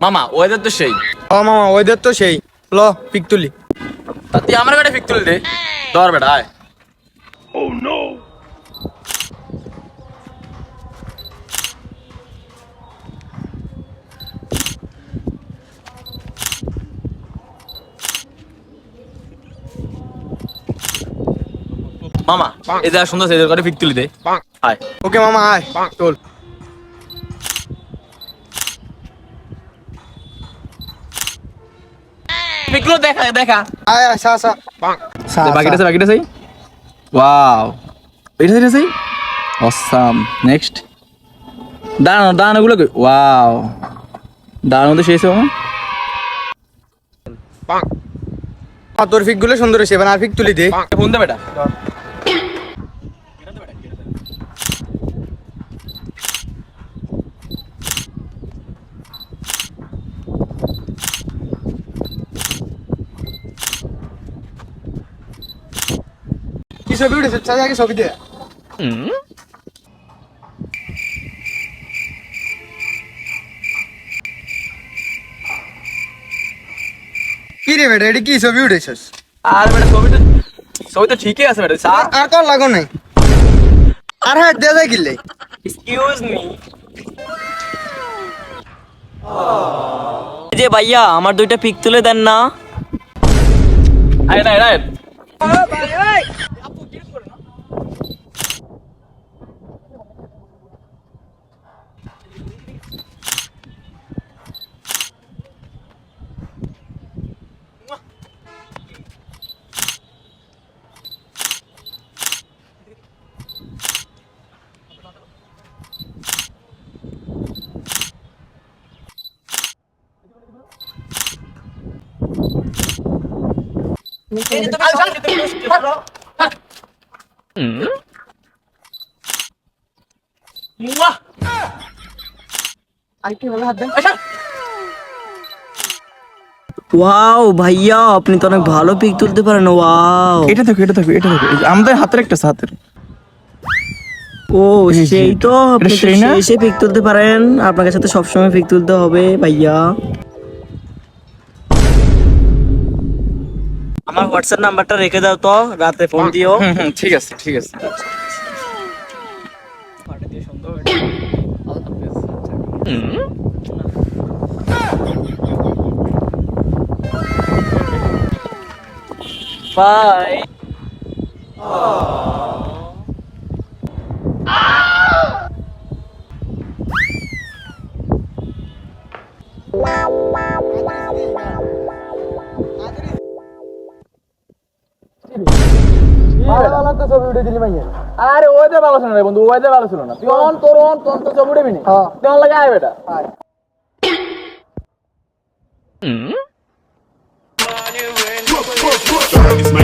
মামা ওয়েদার তো সেই। ও মামা ওদের তো সেই। ল পিক তুলি। তা তুই আমার কাছে ফিক তুলে দে। ধর বেটা আয়। মামা এদের সুন্দর এদের করে ফিক তুলি দে। আয়। ওকে মামা আয়। চল। ফিকগুলো দেখা দেখা। আয় আসা সা বাকিটা বাকিটা সেই ওয়াও এটা সেটা সেই অসাম নেক্সট দাঁড়ানো দাঁড়ানোগুলো ওয়াও দাঁড়ানো তো শেষ হবে। তোর পিকগুলো সুন্দর হয়েছে এবার আর ফিক তুলি দে। ফোন দে বেটা। ছবি উঠেছে চাই আগে ছবি দে কি রে বেটা এটা কি ছবি উঠেছিস? আর বেটা ছবি তো ছবি তো ঠিকই আছে বেটা স্যার। আর কর লাগো নাই? আর হ্যাঁ দে যায় কিনলে। এক্সকিউজ মি যে ভাইয়া আমার দুইটা পিক তুলে দেন না। আয় না আয় ওয়াও ভাইয়া আপনি তো অনেক ভালো পিক তুলতে পারেন ওয়াও। এটা দেখো এটা দেখো এটা দেখো আমাদের হাতের একটা হাতের। ও সেই তো আপনি সেই পিক তুলতে পারেন। আপনার সাথে সবসময় পিক তুলতে হবে ভাইয়া। আমার হোয়াটসঅ্যাপ নাম্বারটা রেখে দাও তো রাতে ফোন দিও। হুম হুম ঠিক আছে ঠিক আছে। বাই। ছবি উঠে দিলি ভাইয়া আরে ওয়েদার ভালো ছিল না রে বন্ধু ওয়েদার ভালো ছিল না তুই অন তোর অন তোর তো ছবি উঠবি নি হ্যাঁ। তুই অন লাগে আয় বেটা It's